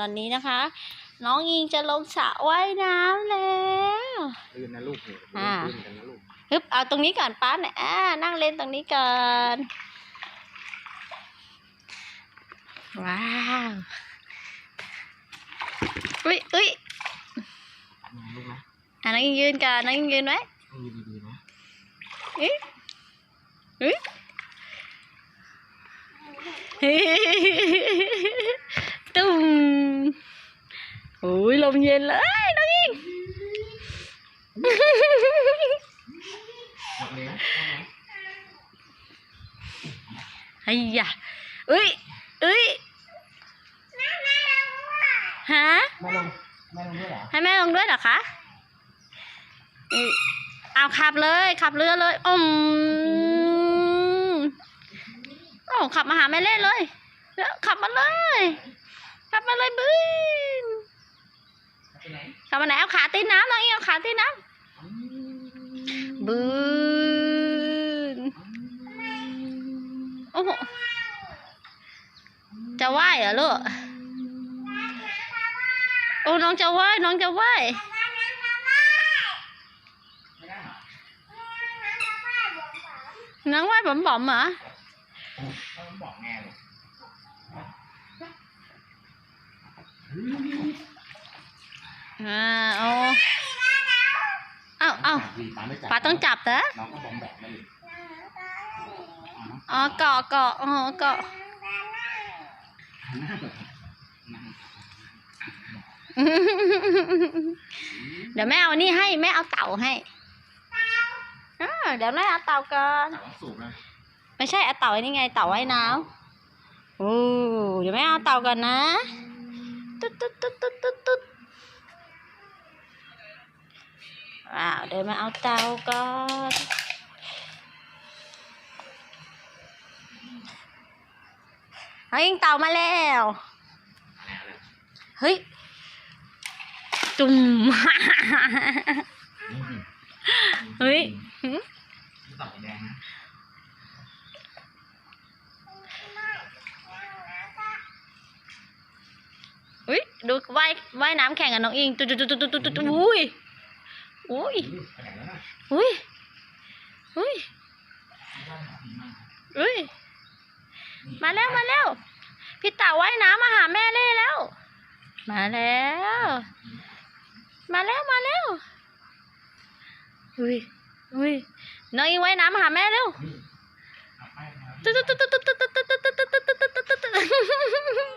ตอนนี้นะคะ น้องยิงจะลงสระว่ายน้ำแล้วลื่นนะลูกเนี่ยอ่าลื่นกันนะลูกฮึบเอาตรงนี้ก่อนป้าเนี่ยอ่านั่งเล่นตรงนี้ก่อนว้าวอุ้ยอุ้ยนะลูกนะอะน้องยิงยืนก่อนน้องยิงยืนไว้ให้ยืนดีๆนะ อุ๊ยอุ๊ยตุ้มโอ้ย ลมเย็นเลยน้องยิงหมดเลยนะไอ้ยะอุ้ยอุ้ยฮะแม่ลงแม่ลงด้วยเหรอให้แม่ลงด้วยเหรอคะอุ๊ยเอาขับเลยขับเรือเลยอืมโอ้ขับมาหาแม่เล่นเลยแล้วขับมาเลย ขับมาเลยบึ้น ไปไหนขับมาไหนเอาขาตีน้ำน้องเอียวขาตีน้ำบึ้นโอ้โหจะไหวเหรอลูกโอ้น้องจะไหวน้องจะไหวไม่ได้เหน้องไหวบอมบอมเหรอบอกแม่เลย อ่าเอาเอาเอาดีป้าไม่จับป้าต้องจับนะน้องก็บอมแบบไม่เลยอ๋อเกาะเกาะอ๋อเกาะเดี๋ยวแม่เอานี่ให้แม่เอาเต่าให้อ่าเดี๋ยวแม่เอาเต่าก่อนแต่ว่าสูบนะไม่ใช่เอาเต่าไอ้นี่ไงเต่าว่ายน้ำโอ้เดี๋ยวแม่เอาเต่าก่อนนะตุ๊ดตุ๊ดตุ๊ดตุ๊ด ว้าวเดี๋ยวแม่เอาเต่าก่อนเอายิงเต่ามาแล้ว เฮ้ย จุ่มเฮ้ยหึตับแดงนะอุ้ยดูว่ายว่ายน้ำแข่งกับน้องอิงตุ๊ดตุ๊ดตุ๊ดตุ๊ดตุ๊ดตุ๊ดอุ้ย อุ้ยไปไหนแล้วนะอุ้ยอุ้ยอุ้ย มาแล้วมาแล้ว พี่เต่าว่ายน้ำมาหาแม่เล่แล้ว มาแล้ว มาแล้วมาแล้วอุ้ยอุ้ยน้องอิงว่ายน้ำมาหาแม่เร็วเอาไปมาตุ๊ดตุ๊ดตุ๊ดตุ๊ดตุ๊ดตุ๊ดตุ๊ดตุ๊ดตุ๊ดตุ๊ดตุ๊ด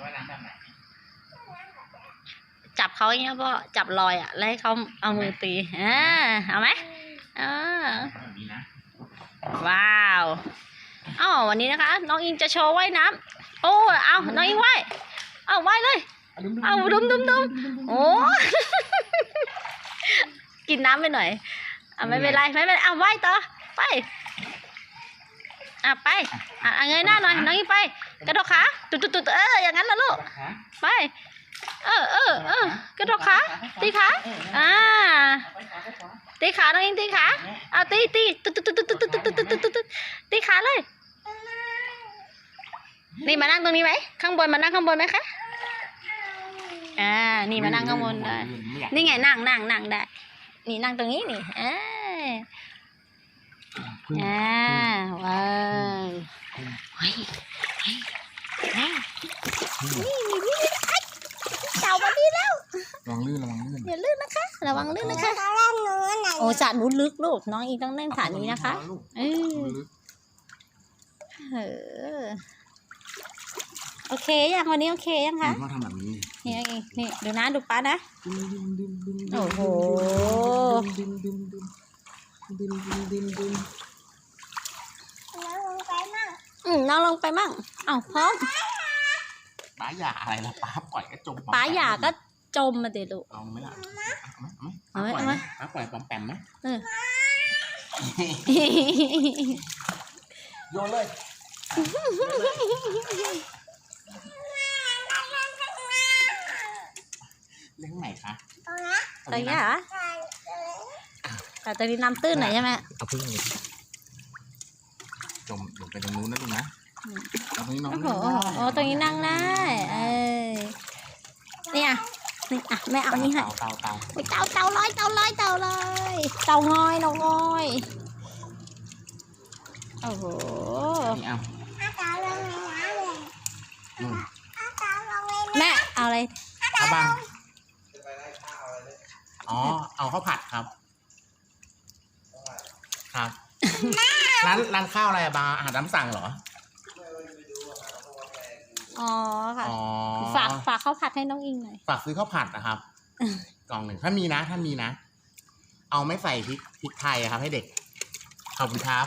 ตุ๊ดตุ๊ดเนื้อน้ำแบบไหนจับเขาอย่างเงี้ยพ่อจับรอยอะแล้วให้เขาเอามือตีอ่าเอาไหมอ่าแบบนี้นะว้าวอ้าววันนี้นะคะ น้องอิงจะโชว์ว่ายน้ำโอ้เอาน้องอิงว่ายเอาว่ายเลยเอาดุมดุมดุมโอ้กินน้ำไปหน่อยอะไม่เป็นไรไม่เป็นไรเอาว่ายต่อไปอะไปอะเงยหน้าหน่อยน้องอิงไป กระโดดขา ตุ๊ดตุ๊ดตุ๊ดเอออย่างนั้นละลูกขาไปเออเออเออกระโดดขาตีขาอ่าไปขาไปขวาตีขาน้องอิงตีขาเอาตีตีตุ๊ดตุ๊ดตุ๊ดตุ๊ดตุ๊ดตุ๊ดตุ๊ดตุ๊ดตุ๊ดตุ๊ดตีขาเลยนี่มานั่งตรงนี้ไหมข้างบนมานั่งข้างบนไหมคะอ่านี่มานั่งข้างบนได้ไม่อยากนี่ไงนั่งนั่งนั่งได้นี่นั่งตรงนี้นี่อ่าอ่าว้าวเฮ้ยเฮ้ยเฮ้ย นี่นี่นี่ไอ้เต่ามาดีแล้วระวังลื่นระวังลื่นอย่าลื่นนะคะ ระวังลื่นนะคะโอ้สระนู้นลึกลูกน้องอีต้องเล่นสระนี้นะคะเออลึกเออโอเคยังวันนี้โอเคยังคะพ่อทำแบบนี้นี่ไงนี่ดูนะดูป้านะดึงดึงดึงดึงโอ้โห ดึงดึงดึงดึงดึงดึงดึง อืมน้องลงไปมั่งเอ้าพร้อมป้าหย่าอะไรล่ะป้าปล่อยก็จมป้าหย่าก็จมมาเดี๋ยวลูก เอาไหมล่ะเอาไหมเอาเอาไหไหมมป้าปล่อยปอมแปมไหมเออ โยนเลยเลี้ยงไหนคะตรงนี้เหรอแต่ตอนนี้น้ำตื้นหน่อยใช่ไหมเอาพึ่งเลยจมจมไป ตรงนู้นนะลุงนะตรงนี้น้องโอ้โหโอ้โหโอ้ตรงนี้นั่งได้ เอ้ยเนี่ยนี่อะแม่เอานี่ให้ เตาเตาอุ๊ยเต่าเต่าลอยเต่าลอยเต่าลอยเต่างอยเต่างอยโอ้โหนี่เอานู่นแม่เอาอะไรเอาบังอ๋อ เอาข้าวผัดครับ ครับ ร้านร้านข้าวอะไรอะบางอาหารตามสั่งเหรอ อ๋อค่ะ อ๋อฝากฝากข้าวผัดให้น้องอิงหน่อย ฝากซื้อข้าวผัดนะครับ กล่องหนึ่งถ้ามีนะถ้ามีนะ เอาไม่ใส่พริกพริกไทยอะครับ ให้เด็ก ขอบคุณครับ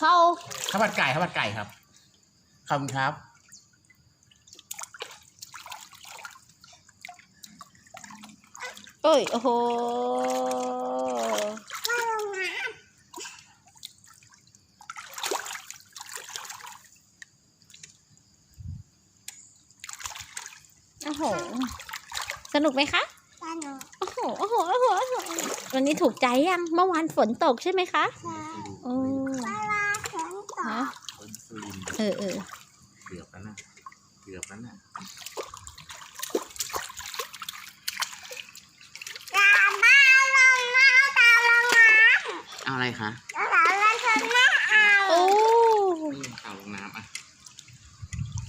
เขาข้าวผัดไก่ข้าวผัดไก่ครับ ขอบคุณครับ เอ้ย โอ้โหโอ้โห สนุกไหมคะโอ้โหโอ้โหโอ้โหโอ้โหวันนี้ถูกใจยังเมื่อวานฝนตกใช่ไหมคะโอ้ฮะคนสุรินทร์ เออเออ เกือบแล้วนะเกือบแล้วนะเอาอะไรคะ โอ้ นี่เต่าลงน้ำอะ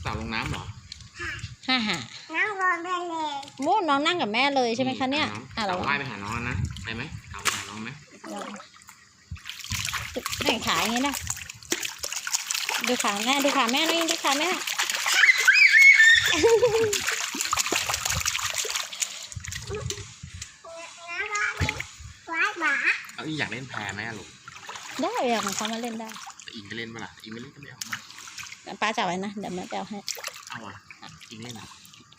เต่าลงน้ำเหรอ ฮ่าฮ่าโม่น้องนั่ง กับแม่เลยใช่ไหมคะเนี่ยอะเต่าเราว่ายไปหาน้องแล้วนะไปไหมเต่าไปหาน้องไหมแม่งขาอย่างนี้นะดูขาแม่ดูขาแม่นี่ดูขาแม่เอาอีอยากเล่นแพไหมอะลูกได้อะของเขามาเล่นได้แต่อิงไม่เล่นมาล่ะอิงไม่เล่นก็ไม่เอามาป้าจับไว้นะเดี๋ยวแม่ไปเอาให้เอาอะอิงเล่นอะ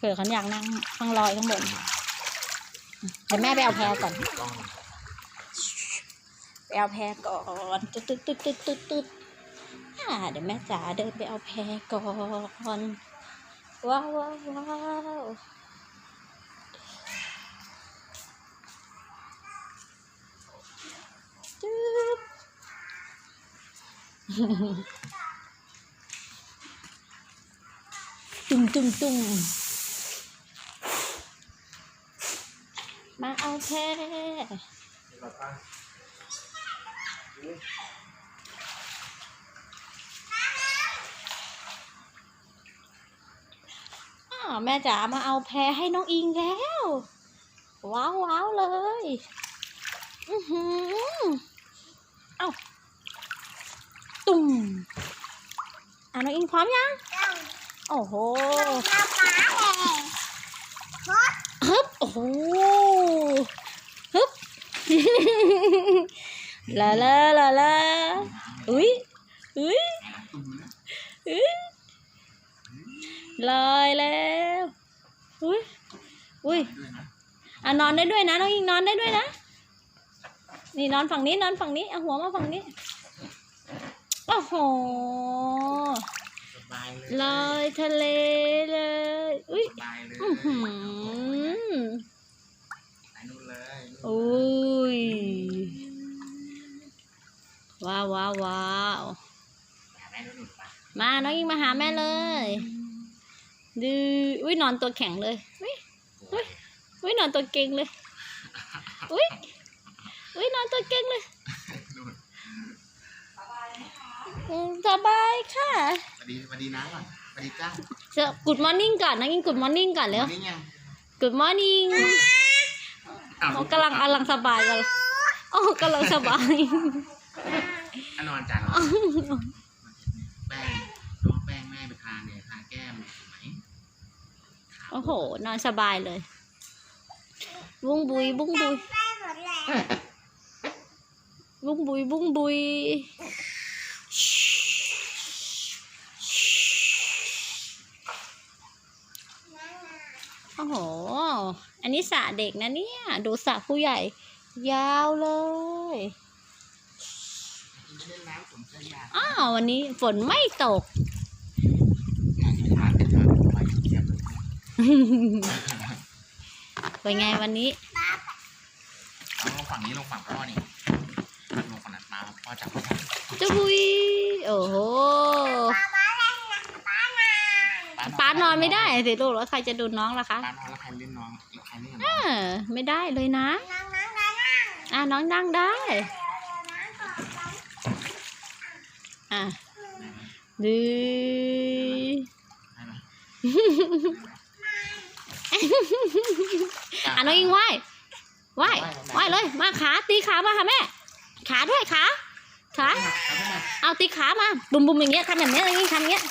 เผื่อเขาอยากนั่งข้างลอยข้างบนเดี๋ยวแม่ไปเอาแพรก่อนไปเอาแพรก่อนตึ๊ดตึ๊ดตึ๊ดตึ๊ดตึ๊ดตึ๊ดเดี๋ยวแม่จ๋าเดินไปเอาแพรก่อนว้าวว้าวว้าวจึ๊บตุ้มตุ้มตุ้มมาเอา แพรอ้าวแม่จ๋ามาเอาแพรให้น้องอิงแล้ว ว้าวว้าวเลย อือหือเอ้าตุ่มอะน้องอิงพร้อมยัง โอ้โห ฮึบโอ้โหฮึบลาลาลาลาอุ้ยอุ้ยอุ้ยลอยแล้วอุ้ยอุ้ยอะนอนได้ด้วยนะน้องยิงนอนได้ด้วยนะ นี่นอนฝั่งนี้นอนฝั่งนี้เอาหัวมาฝั่งนี้โอ้โหสบายเลยลอยทะเลเลย อุ้ย สบายเลยอื้อหือไปนู่นเลยอุ้ย ว้าวว้าวว้าวหาแม่นู่นไปมาน้องยิงมาหาแม่เลย ดืออุ้ยนอนตัวแข็งเลย อุ้ยอุ้ยอุ้ยนอนตัวเก่งเลย อุ้ยอุ้ยนอนตัวเก่งเลยนู่นอืมสบายค่ะสวัสดีสวัสดีน้าก่อนสวัสดีจ้าจะกุดมอร์นิ่งก่อนน้องยิงกุดมอร์นิ่งก่อนเร็ว นี่ยัง กุดมอร์นิ่งอ้าวเขากำลังกำลังสบายกันโอ้กำลังสบายอะนอนจ้ะนอนแป้งน้องแป้งแม่ไปทานเนี่ยทาแก้มถูกไหมโอ้โห นอนสบายเลย บุ้งบุย บุ้งบุย บุ้งบุย บุ้งบุย โอ้โห อันนี้สระเด็กนะเนี่ย ดูสระผู้ใหญ่ ยาวเลยเล่นน้ำสมใจอยากอ้าววันนี้ฝนไม่ตกงานที่ร้านเป็นทางไปเทียบเลยเป็นไงวันนี้เอาลงฝั่งนี้ลงฝั่งพ่อนี่ลงฝั่งนั้นมาพ่อจับพ่อจับจุบุยโอ้โหป้านอนไม่ได้สิลูกแล้วใครจะดูน้องล่ะคะป้านอนแล้วใครเล่นน้องแล้วใครเล่นกับเอน้องอไม่ได้เลยนะอะน้องนั่งได้ อะดีได้ไหมอะน้องอิงไหว้ไหว้ไหว้เลย มาขาตีขามาค่ะแม่ ขาด้วยขาขาเอาขึ้นมาเอาตีขามา บุมบุมอย่างเงี้ยทำแบบเนี้ยอย่างงี้ทำอย่างเงี้ย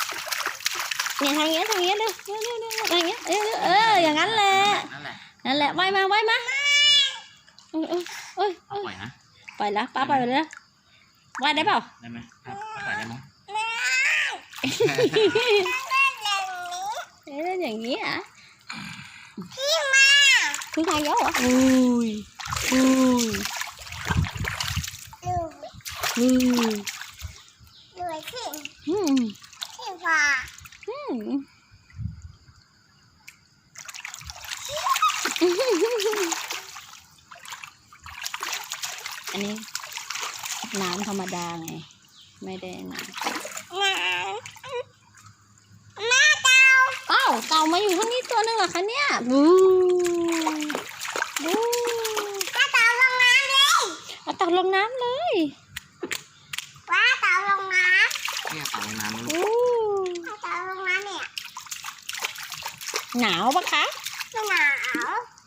เนี่ยทำอย่างเงี้ยทำอย่างเงี้ยเร็วเร็วเร็วเร็วอย่างเงี้ยเออเอออย่างนั้นแหละนั่นแหละนั่นแหละไหว้มาไหว้มาเอ้ยเอ้ยเอ้ยเอาปล่อยนะปล่อยละป้าปล่อยไปเลยนะไหว้ได้เปล่าได้ไหมครับเอาปล่อยได้ไหมเล่นอย่างนี้อะพี่มาพี่มาเยอะเหรออุ้ยอุ้ยอุ้ยอืมอืมอันนี้น้ำธรรมดาไง ไม่ได้น้ำอ้าวเต่ามาอยู่ข้างนี้ตัวหนึงเหรอคะเนี่ยบูบูเอาเต่าลงน้ำเลยเนี่ยเต่าในน้ำนะอู้หนาวปะคะ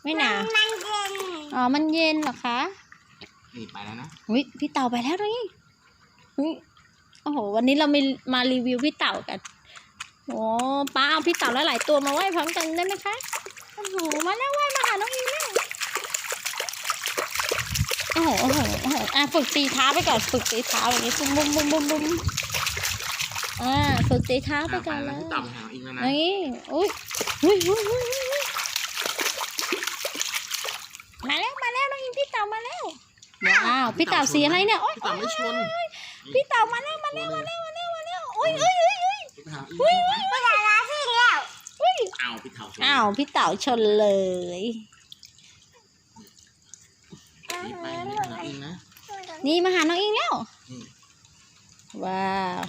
ไม่หนาวอ๋อมันเย็นเหรอคะนี่ไปแล้วนะอุ้ยพี่เต่าไปแล้วนี่อุ้ย โอ้โห วันนี้เรามีมารีวิวพี่เต่ากันโอ้ป้าเอาพี่เต่าหลายๆตัวมาไหว้พร้อมกันได้ไหมคะโอ้โหมาแล้วไหว้มาหาน้องอิงแล้วโอ้โหโอ้โหโอ้โหอะฝึกตีเท้าไปก่อนฝึกตีเท้าอย่างนี้บุ้มบุ้มบุ้มบุ้มบุ้มอ่าฝึกตีเท้าไปอะไปก่อนเลแล้วยพี่เต่าไปหาอีกแล้วนะนี่อุ้ยอุ้ยอุ้ยอุ้ยอุ้ยมาแล้วมาแล้วน้องอิงพี่เต่ามาแล้วว้าวพี่เต่าสีอะไรเนี่ยโอ๊ยพี่เต่าไม่ชน พี่เต่ามาแล้วมาแล้วมาแล้วมาแล้วมาแล้วอุ้ยอุ้ยอุ้ยอุ้ยพี่เต่าอีกแล้วนะอุ้ยเอาพี่เต่าชนอ้าวพี่เต่าชนเลยนี่ไปนี่หาอีกนะนี่มาหาน้องอิงแล้วนี่ว้าว